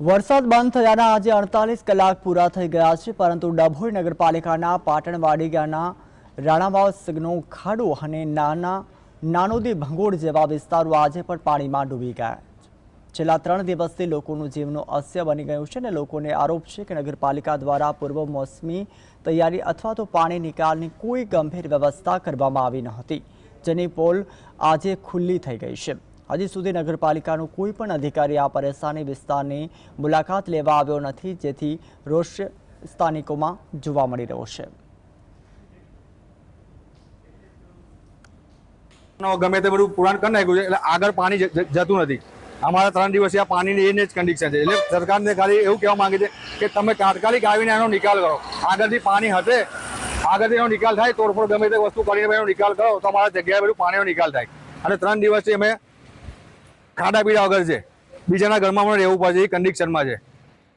વરસાદ બંધ થયાના આજે અડતાલીસ કલાક પૂરા થઈ ગયા છે, પરંતુ ડભોઈ નગરપાલિકાના પાટણવાડી ગાના રાણાવાવ, સગનો, ખાડો અને નાના નાનોદી ભંગોળ જેવા વિસ્તારો આજે પણ પાણીમાં ડૂબી ગયા. છેલ્લા ત્રણ દિવસથી લોકોનું જીવનું અસ્ય બની ગયું છે અને લોકોને આરોપ છે કે નગરપાલિકા દ્વારા પૂર્વ મોસમી તૈયારી અથવા તો પાણી નિકાલની કોઈ ગંભીર વ્યવસ્થા કરવામાં આવી ન હતી, જેની પોલ આજે ખુલ્લી થઈ ગઈ છે હજી સુધી નગરપાલિકાનો કોઈ પણ અધિકારી આ પરેશાની વિસ્તારની મુલાકાત લેવા આવ્યો નથી, જેથી રોષ સ્થાનિકોમાં જોવા મળી રહ્યો છે. ગમે તે બધું પુરાણ કરી નાખ્યું છે, એટલે આગળ પાણી જતું નથી. અમારા ત્રણ દિવસથી આ પાણીની એને જ કન્ડિશન છે. એટલે સરકારને ખાલી એવું કહેવા માંગે છે કે તમે તાત્કાલિક આવીને એનો નિકાલ કરો. આગળથી પાણી હશે આગળથી એનો નિકાલ થાય, તોડફોડ ગમે તે વસ્તુ કરીને એનો નિકાલ કરો, તો અમારા જગ્યાએ બધું પાણીનો નિકાલ થાય. અને ત્રણ દિવસથી અમે ખાડા પીડા વગર છે. બીજાના ઘરમાં પણ રહેવું પડે એ કન્ડિશનમાં છે.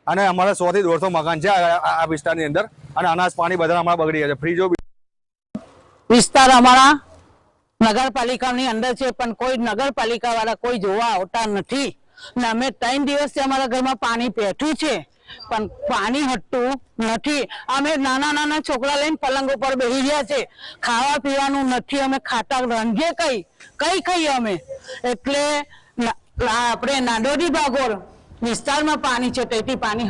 અને અમારા સો થી દોઢસો મકાન છે આ વિસ્તારની અંદર. અને અનાજ પાણી બધા અમારા બગડી ગયા છે. ફ્રીજો વિસ્તાર અમારા નગરપાલિકાની અંદર છે, પણ કોઈ નગરપાલિકા વાળા કોઈ જોવા આવતા નથી. ને અમે ત્રણ દિવસથી અમારા ઘરમાં પાણી બેઠું છે, પણ પાણી હટતું નથી. અમે નાના નાના છોકરા લઈને પલંગ ઉપર બેસી ગયા છે. ખાવા પીવાનું નથી, અમે ખાતા રંગે કઈ કઈ ખાઈએ અમે? એટલે આપણે નાડોડી બાગોર વિસ્તારમાં પાણી છે તેથી પાણી